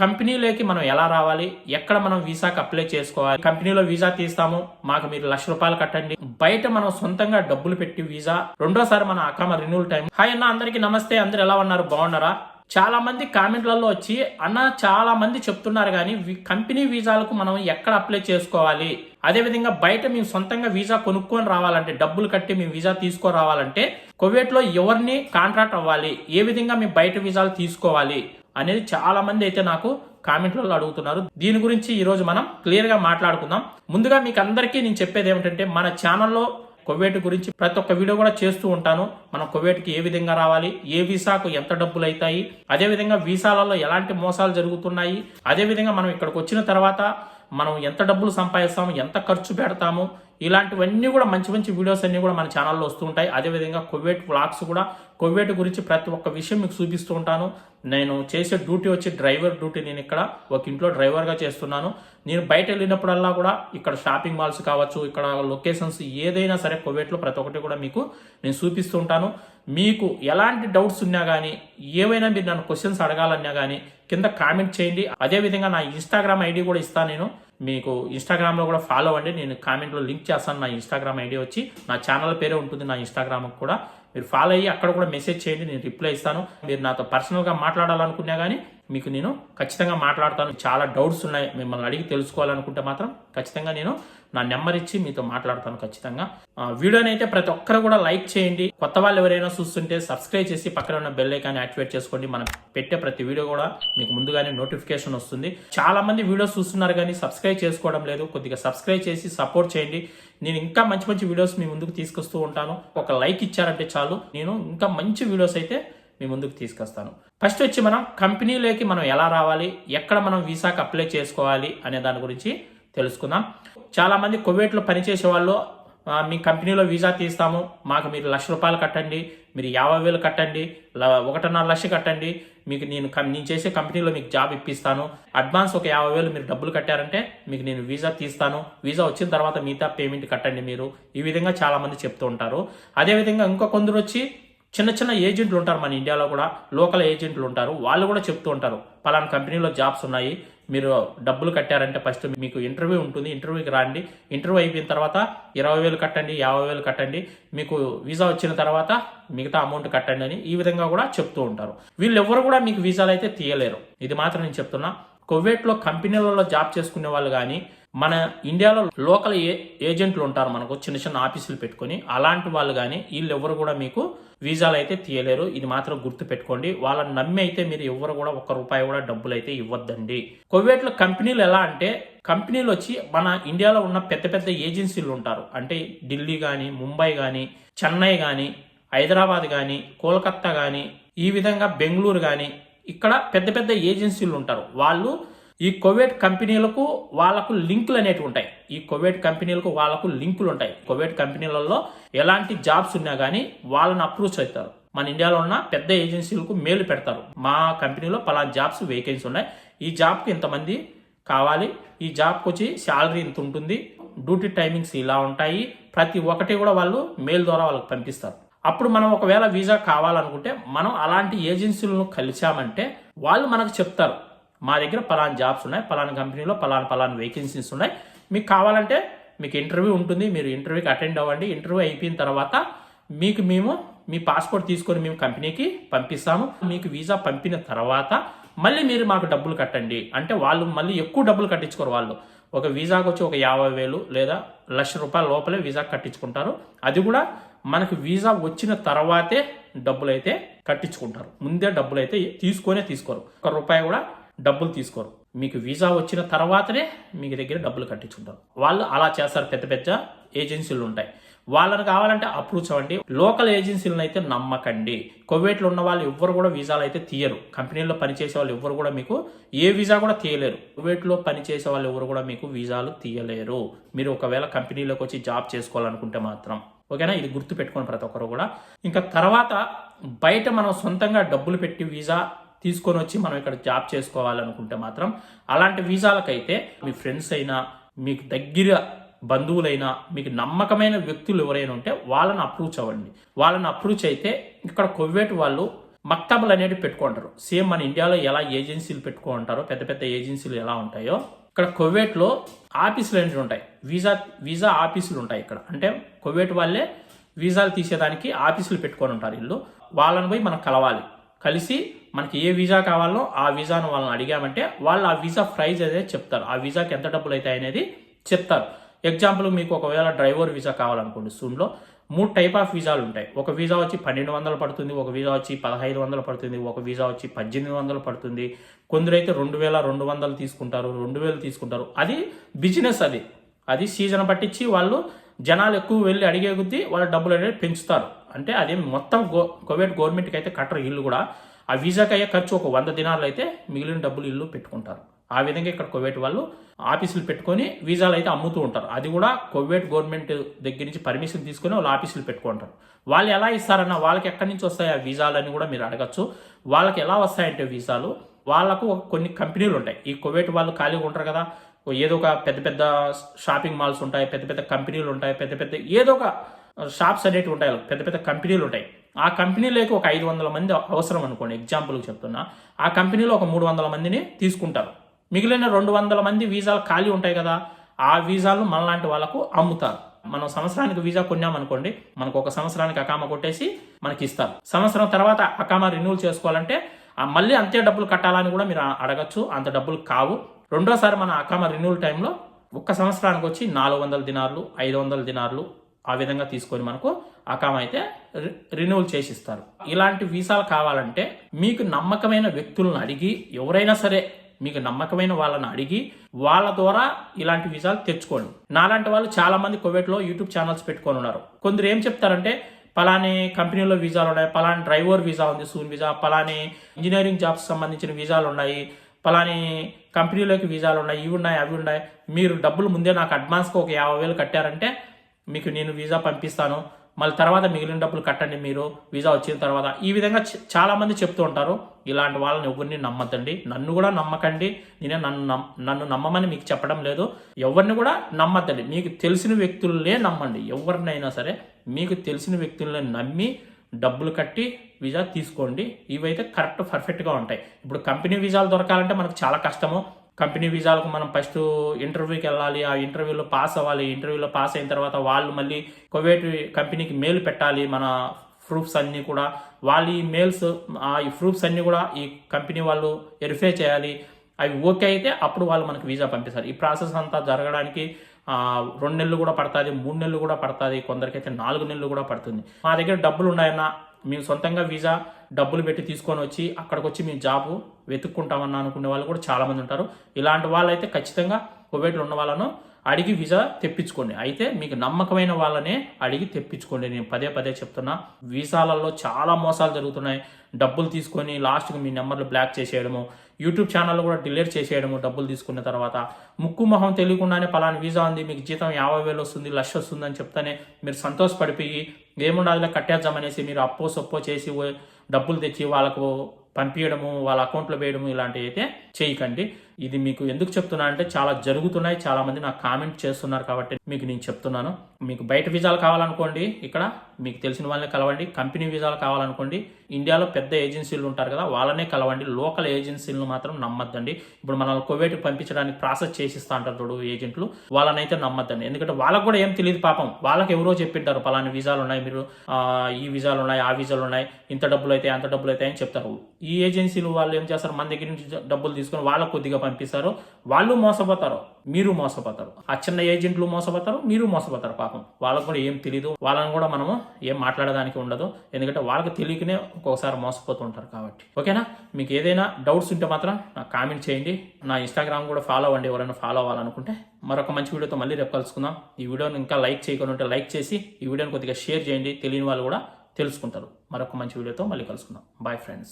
కంపెనీలోకి మనం ఎలా రావాలి? ఎక్కడ మనం వీసాకి అప్లై చేసుకోవాలి? కంపెనీలో వీసా తీస్తాము మాకు మీరు లక్ష రూపాయలు కట్టండి. బయట మనం సొంతంగా డబ్బులు పెట్టి వీసా రెండోసారి మన అక్రమ రెన్యూల్ టైం హాయ్ అన్న అందరికీ నమస్తే. అందరు ఎలా ఉన్నారు? బాగున్నారా? చాలా మంది కామెంట్లలో వచ్చి అన్న చాలా మంది చెప్తున్నారు కానీ కంపెనీ వీసాలకు మనం ఎక్కడ అప్లై చేసుకోవాలి? అదేవిధంగా బయట మేము సొంతంగా వీసా కొనుక్కొని రావాలంటే డబ్బులు కట్టి మేము వీసా తీసుకొని రావాలంటే కువైట్లో ఎవరిని కాంట్రాక్ట్ అవ్వాలి? ఏ విధంగా మేము బయట వీసాలు తీసుకోవాలి? అనేది చాలా మంది అయితే నాకు కామెంట్లలో అడుగుతున్నారు. దీని గురించి ఈరోజు మనం క్లియర్గా మాట్లాడుకుందాం. ముందుగా మీకు అందరికీ నేను చెప్పేది ఏమిటంటే మన ఛానల్లో కువైట్ గురించి ప్రతి ఒక్క వీడియో కూడా చేస్తూ ఉంటాను. మనం కువైట్కి ఏ విధంగా రావాలి ఏ వీసాకు ఎంత డబ్బులు అవుతాయి అదేవిధంగా వీసాలలో ఎలాంటి మోసాలు జరుగుతున్నాయి అదేవిధంగా మనం ఇక్కడికి వచ్చిన తర్వాత మనం ఎంత డబ్బులు సంపాదిస్తాము ఎంత ఖర్చు పెడతాము ఇలాంటివన్నీ కూడా మంచి మంచి వీడియోస్ అన్నీ కూడా మన ఛానల్లో వస్తూ ఉంటాయి. అదేవిధంగా కువైట్ వ్లాగ్స్ కూడా. కువైట్ గురించి ప్రతి ఒక్క విషయం మీకు చూపిస్తూ ఉంటాను. నేను చేసే డ్యూటీ వచ్చి డ్రైవర్ డ్యూటీ నేను ఇక్కడ ఒక ఇంట్లో డ్రైవర్గా చేస్తున్నాను. నేను బయట వెళ్ళినప్పుడల్లా కూడా ఇక్కడ షాపింగ్ మాల్స్ కావచ్చు ఇక్కడ లొకేషన్స్ ఏదైనా సరే కువైట్లో ప్రతి ఒక్కటి కూడా మీకు నేను చూపిస్తూ ఉంటాను. మీకు ఎలాంటి డౌట్స్ ఉన్నా కానీ ఏవైనా మీరు నన్ను క్వశ్చన్స్ అడగాలన్నా కానీ కింద కామెంట్ చేయండి. అదేవిధంగా నా ఇన్స్టాగ్రామ్ ఐడి కూడా ఇస్తాను నేను. మీకు ఇన్స్టాగ్రామ్లో కూడా ఫాలో అవ్వండి. నేను కామెంట్లో లింక్ చేస్తాను. నా ఇన్స్టాగ్రామ్ ఐడి వచ్చి నా ఛానల్ పేరే ఉంటుంది. నా ఇన్స్టాగ్రామ్కి కూడా మీరు ఫాలో అయ్యి అక్కడ కూడా మెసేజ్ చేయండి. నేను రిప్లై ఇస్తాను. మీరు నాతో పర్సనల్గా మాట్లాడాలనుకున్నా కానీ మీకు నేను ఖచ్చితంగా మాట్లాడతాను. చాలా డౌట్స్ ఉన్నాయి. మిమ్మల్ని అడిగి తెలుసుకోవాలనుకుంటే మాత్రం ఖచ్చితంగా నేను నా నెంబర్ ఇచ్చి మీతో మాట్లాడతాను ఖచ్చితంగా. వీడియోని అయితే ప్రతి ఒక్కరు కూడా లైక్ చేయండి. కొత్త వాళ్ళు ఎవరైనా చూస్తుంటే సబ్స్క్రైబ్ చేసి పక్కన ఉన్న బెల్ ఐకాన్ యాక్టివేట్ చేసుకోండి. మనం పెట్టే ప్రతి వీడియో కూడా మీకు ముందుగానే నోటిఫికేషన్ వస్తుంది. చాలా మంది వీడియోస్ చూస్తున్నారు కానీ సబ్స్క్రైబ్ చేసుకోవడం లేదు. కొద్దిగా సబ్స్క్రైబ్ చేసి సపోర్ట్ చేయండి. నేను ఇంకా మంచి మంచి వీడియోస్ మీ ముందుకు తీసుకొస్తూ ఉంటాను. ఒక లైక్ ఇచ్చారంటే చాలు. నేను ఇంకా మంచి వీడియోస్ అయితే మీ ముందుకు తీసుకొస్తాను. ఫస్ట్ వచ్చి మనం కంపెనీలోకి మనం ఎలా రావాలి ఎక్కడ మనం వీసాకి అప్లై చేసుకోవాలి అనే దాని గురించి తెలుసుకుందాం. చాలామంది కోవిడ్లో కువైట్లో పనిచేసే వాళ్ళు మీ కంపెనీలో వీసా తీస్తాము మాకు మీరు లక్ష రూపాయలు కట్టండి మీరు యాభై వేలు కట్టండి ఒకటిన్నర లక్ష కట్టండి మీకు నేను కం- నేను చేసే కంపెనీలో మీకు జాబ్ ఇప్పిస్తాను అడ్వాన్స్ ఒక యాభై వేలు మీరు డబ్బులు కట్టారంటే మీకు నేను వీసా తీస్తాను వీసా వచ్చిన తర్వాత మిగతా పేమెంట్ కట్టండి మీరు. ఈ విధంగా చాలామంది చెప్తూ ఉంటారు. అదేవిధంగా ఇంకో కొందరు వచ్చి చిన్న చిన్న ఏజెంట్లు ఉంటారు మన ఇండియాలో కూడా. లోకల్ ఏజెంట్లు ఉంటారు. వాళ్ళు కూడా చెప్తూ ఉంటారు. పలానా కంపెనీలో జాబ్స్ ఉన్నాయి. మీరు డబ్బులు కట్టారంటే ఫస్ట్ మీకు ఇంటర్వ్యూ ఉంటుంది. ఇంటర్వ్యూకి రండి. ఇంటర్వ్యూ అయిపోయిన తర్వాత ఇరవై వేలు కట్టండి యాభై వేలు కట్టండి. మీకు వీసా వచ్చిన తర్వాత మిగతా అమౌంట్ కట్టండి అని ఈ విధంగా కూడా చెప్తూ ఉంటారు. వీళ్ళు ఎవరు కూడా మీకు వీసాలు అయితే తీయలేరు. ఇది మాత్రం నేను చెప్తున్నా. కువైట్లో కంపెనీలలో జాబ్ చేసుకునే వాళ్ళు కానీ మన ఇండియాలో లోకల్ ఏ ఏజెంట్లు ఉంటారు మనకు. చిన్న చిన్న ఆఫీసులు పెట్టుకొని అలాంటి వాళ్ళు కానీ వీళ్ళు ఎవరు కూడా మీకు వీసాలు అయితే తీయలేరు. ఇది మాత్రం గుర్తు పెట్టుకోండి వాళ్ళని నమ్మి అయితే మీరు ఎవరు కూడా ఒక్క రూపాయి కూడా డబ్బులు అయితే ఇవ్వద్దండి. కోవేట్లో కంపెనీలు ఎలా అంటే కంపెనీలు వచ్చి మన ఇండియాలో ఉన్న పెద్ద పెద్ద ఏజెన్సీలు ఉంటారు. అంటే ఢిల్లీ కానీ ముంబై కానీ చెన్నై కానీ హైదరాబాద్ కానీ కోల్కత్తా కానీ ఈ విధంగా బెంగళూరు కానీ ఇక్కడ పెద్ద పెద్ద ఏజెన్సీలు ఉంటారు. వాళ్ళు ఈ కోవిడ్ కంపెనీలకు వాళ్ళకు లింకులు అనేవి ఉంటాయి. ఈ కోవిడ్ కంపెనీలకు వాళ్ళకు లింకులు ఉంటాయి. కోవిడ్ కంపెనీలలో ఎలాంటి జాబ్స్ ఉన్నా కానీ వాళ్ళని అప్రూచ్ అవుతారు మన ఇండియాలో ఉన్న పెద్ద ఏజెన్సీలకు మేలు పెడతారు. మా కంపెనీలో పలానా జాబ్స్ వేకెన్సీ ఉన్నాయి. ఈ జాబ్కి ఇంతమంది కావాలి. ఈ జాబ్కి వచ్చి శాలరీ ఇంత ఉంటుంది. డ్యూటీ టైమింగ్స్ ఇలా ఉంటాయి. ప్రతి ఒక్కటి కూడా వాళ్ళు మెయిల్ ద్వారా వాళ్ళకి పంపిస్తారు. అప్పుడు మనం ఒకవేళ వీసా కావాలనుకుంటే మనం అలాంటి ఏజెన్సీలను కలిసామంటే వాళ్ళు మనకు చెప్తారు. మా దగ్గర పలానా జాబ్స్ ఉన్నాయి పలానా కంపెనీలో పలానా పలానా వేకెన్సీస్ ఉన్నాయి. మీకు కావాలంటే మీకు ఇంటర్వ్యూ ఉంటుంది మీరు ఇంటర్వ్యూకి అటెండ్ అవ్వండి. ఇంటర్వ్యూ అయిపోయిన తర్వాత మీకు మేము మీ పాస్పోర్ట్ తీసుకొని మేము కంపెనీకి పంపిస్తాము. మీకు వీసా పంపిన తర్వాత మళ్ళీ మీరు మాకు డబ్బులు కట్టండి. అంటే వాళ్ళు మళ్ళీ ఎక్కువ డబ్బులు కట్టించుకోరు వాళ్ళు. ఒక వీసాకు వచ్చి ఒక యాభై వేలు లేదా లక్ష రూపాయల లోపలే వీసా కట్టించుకుంటారు. అది కూడా మనకు వీసా వచ్చిన తర్వాతే డబ్బులు అయితే కట్టించుకుంటారు. ముందే డబ్బులు అయితే తీసుకొనే తీసుకోరు. ఒక రూపాయి కూడా డబ్బులు తీసుకోరు. మీకు వీసా వచ్చిన తర్వాతనే మీ దగ్గర డబ్బులు కట్టించుకుంటారు. వాళ్ళు అలా చేస్తారు పెద్ద పెద్ద ఏజెన్సీలు ఉంటాయి. వాళ్ళని కావాలంటే అప్రూవ్ అవ్వండి లోకల్ ఏజెన్సీలను అయితే నమ్మకండి. కోవేట్లో ఉన్న వాళ్ళు ఎవ్వరు కూడా వీసాలు అయితే తీయరు. కంపెనీల్లో పనిచేసే వాళ్ళు ఎవ్వరు కూడా మీకు ఏ వీసా కూడా తీయలేరు. కోవేట్లో పనిచేసే వాళ్ళు ఎవరు కూడా మీకు వీసాలు తీయలేరు. మీరు ఒకవేళ కంపెనీలోకి వచ్చి జాబ్ చేసుకోవాలనుకుంటే మాత్రం. ఓకేనా? ఇది గుర్తు పెట్టుకోండి ప్రతి ఒక్కరు కూడా. ఇంకా తర్వాత బయట మనం సొంతంగా డబ్బులు పెట్టి వీసా తీసుకొని వచ్చి మనం ఇక్కడ జాబ్ చేసుకోవాలనుకుంటే మాత్రం అలాంటి వీసాలకైతే మీ ఫ్రెండ్స్ అయినా మీకు దగ్గర బంధువులైనా మీకు నమ్మకమైన వ్యక్తులు ఎవరైనా ఉంటే వాళ్ళని అప్రూచ్ అవ్వండి. వాళ్ళని అప్రూచ్ అయితే ఇక్కడ కొవ్వేటి వాళ్ళు మక్తబులు అనేవి పెట్టుకుంటారు. సేమ్ మన ఇండియాలో ఎలా ఏజెన్సీలు పెట్టుకుంటారో పెద్ద పెద్ద ఏజెన్సీలు ఎలా ఉంటాయో ఇక్కడ కొవ్వేట్లో ఆఫీసులు అనేవి ఉంటాయి. వీసా వీసా ఆఫీసులు ఉంటాయి ఇక్కడ. అంటే కువైట్ వాళ్ళే వీసాలు తీసేదానికి ఆఫీసులు పెట్టుకొని ఉంటారు ఇల్లు వాళ్ళని పోయి మనం కలవాలి. కలిసి మనకి ఏ వీసా కావాలో ఆ వీసాను వాళ్ళని అడిగామంటే వాళ్ళు ఆ వీసా ప్రైజ్ అదే చెప్తారు. ఆ వీసాకి ఎంత డబ్బులు అవుతాయి అనేది చెప్తారు. ఎగ్జాంపుల్ మీకు ఒకవేళ డ్రైవర్ వీసా కావాలనుకోండి సూన్లో మూడు టైప్ ఆఫ్ వీసాలు ఉంటాయి. ఒక వీసా వచ్చి పన్నెండు వందలు పడుతుంది ఒక వీసా వచ్చి పదహైదు వందలు పడుతుంది ఒక వీసా వచ్చి పద్దెనిమిది వందలు పడుతుంది. కొందరైతే రెండు వేల రెండు వందలు తీసుకుంటారు రెండు వేలు తీసుకుంటారు. అది బిజినెస్ అది. అది సీజన్ పట్టించి వాళ్ళు జనాలు ఎక్కువ వెళ్ళి అడిగే కొద్దీ వాళ్ళ డబ్బులు అనేది పెంచుతారు. అంటే అది మొత్తం గో కోవిడ్ గవర్నమెంట్కి అయితే కట్టరు ఇల్లు కూడా. ఆ వీసాకి అయ్యే ఖర్చు ఒక వంద దినాలు అయితే మిగిలిన డబ్బులు ఇల్లు పెట్టుకుంటారు. ఆ విధంగా ఇక్కడ కువైట్ వాళ్ళు ఆఫీసులు పెట్టుకొని వీసాలు అయితే అమ్ముతూ ఉంటారు. అది కూడా కువైట్ గవర్నమెంట్ దగ్గర నుంచి పర్మిషన్ తీసుకొని వాళ్ళు ఆఫీసులు పెట్టుకుంటారు. వాళ్ళు ఎలా ఇస్తారన్న వాళ్ళకి ఎక్కడి నుంచి వస్తాయి ఆ వీసాలు అని కూడా మీరు అడగచ్చు. వాళ్ళకి ఎలా వస్తాయంటే వీసాలు? వాళ్ళకు కొన్ని కంపెనీలు ఉంటాయి. ఈ కువైట్ వాళ్ళు ఖాళీగా ఉంటారు కదా. ఏదో ఒక పెద్ద పెద్ద షాపింగ్ మాల్స్ ఉంటాయి పెద్ద పెద్ద కంపెనీలు ఉంటాయి పెద్ద పెద్ద ఏదో ఒక షాప్స్ అనేటివి ఉంటాయి. పెద్ద పెద్ద కంపెనీలు ఉంటాయి. ఆ కంపెనీలోకి ఒక ఐదు వందల మంది అవసరం అనుకోండి. ఎగ్జాంపుల్కి చెప్తున్నా. ఆ కంపెనీలో ఒక మూడు వందల మందిని తీసుకుంటారు. మిగిలిన రెండు వందల మంది వీసాలు ఖాళీ ఉంటాయి కదా ఆ వీసాలు మనలాంటి వాళ్ళకు అమ్ముతారు. మనం సంవత్సరానికి వీసా కొన్నామనుకోండి మనకు ఒక సంవత్సరానికి అకామ కొట్టేసి మనకి ఇస్తారు. సంవత్సరం తర్వాత అకామ రెన్యూల్ చేసుకోవాలంటే మళ్ళీ అంతే డబ్బులు కట్టాలని కూడా మీరు అడగచ్చు. అంత డబ్బులు కావు. రెండోసారి మన అకామ రెన్యూల్ టైంలో ఒక్క సంవత్సరానికి వచ్చి నాలుగు వందల దినార్లు ఐదు వందల దినార్లు ఆ విధంగా తీసుకొని మనకు అకామ అయితే రిన్యూవల్ చేసి ఇస్తారు ఇలాంటి వీసాలు కావాలంటే మీకు నమ్మకమైన వ్యక్తులను అడిగి ఎవరైనా సరే మీకు నమ్మకమైన వాళ్ళని అడిగి వాళ్ళ ద్వారా ఇలాంటి వీసాలు తెచ్చుకోండి. నాలాంటి వాళ్ళు చాలా మంది కోవిడ్లో యూట్యూబ్ ఛానల్స్ పెట్టుకొని ఉన్నారు. కొందరు ఏం చెప్తారంటే పలాని కంపెనీలో వీసాలు ఉన్నాయి పలాని డ్రైవర్ వీసా ఉంది సూన్ వీసా పలాని ఇంజనీరింగ్ జాబ్స్ సంబంధించిన వీసాలు ఉన్నాయి పలాని కంపెనీలోకి వీసాలు ఉన్నాయి ఇవి ఉన్నాయి అవి ఉన్నాయి. మీరు డబ్బులు ముందే నాకు అడ్వాన్స్గా ఒక యాభై వేలు కట్టారంటే మీకు నేను వీసా పంపిస్తాను మళ్ళీ తర్వాత మిగిలిన డబ్బులు కట్టండి మీరు వీసా వచ్చిన తర్వాత. ఈ విధంగా చాలామంది చెప్తూ ఉంటారు ఇలాంటి వాళ్ళని ఎవరిని నమ్మద్దండి. నన్ను కూడా నమ్మకండి. నేనే నన్ను నమ్- నన్ను నమ్మమని మీకు చెప్పడం లేదు. ఎవరిని కూడా నమ్మద్దండి. మీకు తెలిసిన వ్యక్తులనే నమ్మండి. ఎవరినైనా సరే మీకు తెలిసిన వ్యక్తులనే నమ్మి డబ్బులు కట్టి వీసా తీసుకోండి. ఇవైతే కరెక్ట్ పర్ఫెక్ట్గా ఉంటాయి. ఇప్పుడు కంపెనీ వీసాలు దొరకాలంటే మనకు చాలా కష్టము. కంపెనీ వీసాలకు మనం ఫస్ట్ ఇంటర్వ్యూకి వెళ్ళాలి ఆ ఇంటర్వ్యూలో పాస్ అవ్వాలి ఇంటర్వ్యూలో పాస్ అయిన తర్వాత వాళ్ళు మళ్ళీ కువైట్ కంపెనీకి మెయిల్ పెట్టాలి మన ప్రూఫ్స్ అన్నీ కూడా. వాళ్ళ ఈ మెయిల్స్ ఆ ఈ ప్రూఫ్స్ అన్నీ కూడా ఈ కంపెనీ వాళ్ళు వెరిఫై చేయాలి. అవి ఓకే అయితే అప్పుడు వాళ్ళు మనకి వీసా పంపిస్తారు. ఈ ప్రాసెస్ అంతా జరగడానికి రెండు నెలలు కూడా పడుతుంది మూడు నెలలు కూడా పడుతుంది కొందరికైతే నాలుగు నెలలు కూడా పడుతుంది. మా దగ్గర డబ్బులు ఉన్నాయన్నా మేము సొంతంగా వీసా డబ్బులు పెట్టి తీసుకొని వచ్చి అక్కడికి వచ్చి మేము జాబు వెతుక్కుంటామని అనుకునే వాళ్ళు కూడా చాలామంది ఉంటారు. ఇలాంటి వాళ్ళైతే ఖచ్చితంగా కువైట్లో ఉన్న వాళ్ళను అడిగి వీసా తెప్పించుకోండి. అయితే మీకు నమ్మకమైన వాళ్ళనే అడిగి తెప్పించుకోండి. నేను పదే పదే చెప్తున్నా వీసాలలో చాలా మోసాలు జరుగుతున్నాయి. డబ్బులు తీసుకొని లాస్ట్కి మీ నెంబర్లు బ్లాక్ చేసేయడము యూట్యూబ్ ఛానల్ కూడా డిలీట్ చేసేయడము డబ్బులు తీసుకున్న తర్వాత. ముక్కు మొహం తెలియకుండానే పలానా వీసా ఉంది మీకు జీతం యాభై వేలు వస్తుంది లక్ష వస్తుంది అని చెప్తానే మీరు సంతోషపడిపోయి ఏముండాలి కట్టేద్దామనేసి మీరు అప్పో సొప్పో చేసి డబ్బులు తెచ్చి వాళ్ళకు పంపించడము వాళ్ళ అకౌంట్లో వేయడము ఇలాంటివి అయితే చేయకండి. ఇది మీకు ఎందుకు చెప్తున్నా అంటే చాలా జరుగుతున్నాయి చాలా మంది నాకు కామెంట్ చేస్తున్నారు కాబట్టి మీకు నేను చెప్తున్నాను. మీకు బయట వీజాలు కావాలనుకోండి ఇక్కడ మీకు తెలిసిన వాళ్ళని కలవండి కంపెనీ వీజాలు కావాలనుకోండి ఇండియాలో పెద్ద ఏజెన్సీలు ఉంటారు కదా వాళ్ళనే కలవండి లోకల్ ఏజెన్సీలను మాత్రం నమ్మద్దండి. ఇప్పుడు మనల్ని కువైట్ పంపించడానికి ప్రాసెస్ చేసిస్తా అంటారు చూడు ఏజెంట్లు వాళ్ళనైతే నమ్మద్దండి. ఎందుకంటే వాళ్ళకు కూడా ఏం తెలియదు పాపం వాళ్ళకి ఎవరో చెప్పింటారు పలాని వీజాలు ఉన్నాయి మీరు ఈ వీజాలు ఉన్నాయి ఆ వీజాలు ఉన్నాయి ఇంత డబ్బులు అయితే అంత డబ్బులు అయితే అని చెప్తారు. ఈ ఏజెన్సీలు వాళ్ళు ఏం చేస్తారు? మన దగ్గర నుంచి డబ్బులు తీసుకొని వాళ్ళకు కొద్దిగా పంపిస్తారో వాళ్ళు మోసపోతారు మీరు మోసపోతారు. ఆ చిన్న ఏజెంట్లు మోసపోతారు మీరు మోసపోతారు పాపం. వాళ్ళకు కూడా ఏం తెలియదు వాళ్ళని కూడా మనము ఏం మాట్లాడడానికి ఉండదు. ఎందుకంటే వాళ్ళకి తెలియకనే ఒక్కొక్కసారి మోసపోతూ ఉంటారు కాబట్టి. ఓకేనా? మీకు ఏదైనా డౌట్స్ ఉంటే మాత్రం నాకు కామెంట్ చేయండి. నా ఇన్స్టాగ్రామ్ కూడా ఫాలో అవ్వండి. ఎవరైనా ఫాలో అవ్వాలనుకుంటే మరొక మంచి వీడియోతో మళ్ళీ రేపు కలుసుకుందాం. ఈ వీడియోని ఇంకా లైక్ చేయకుండా ఉంటే లైక్ చేసి ఈ వీడియోని కొద్దిగా షేర్ చేయండి. తెలియని వాళ్ళు కూడా తెలుసుకుంటారు. మరొక మంచి వీడియోతో మళ్ళీ కలుసుకుందాం. Bye friends